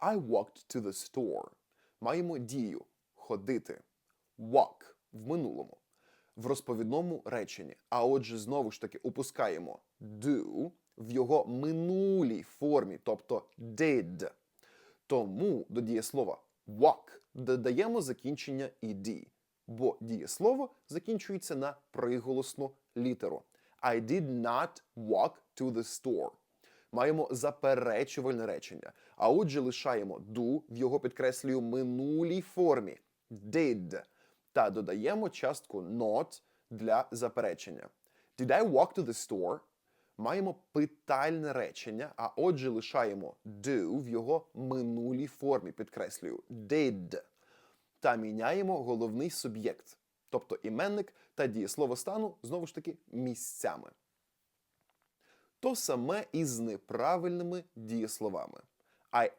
I walked to the store. Маємо дію ходити. Walk в минулому. В розповідному реченні. А отже, знову ж таки, упускаємо do в його минулій формі, тобто did. Тому до дієслова walk додаємо закінчення ed, бо дієслово закінчується на приголосну літеру. I did not walk to the store. Маємо заперечувальне речення. А отже, лишаємо do в його підкреслюю минулій формі did та додаємо частку not для заперечення. Did I walk to the store? Маємо питальне речення, а отже лишаємо do в його минулій формі, підкреслюю did. Та міняємо головний суб'єкт, тобто іменник та дієслово стану знову ж таки місцями. То саме і з неправильними дієсловами. I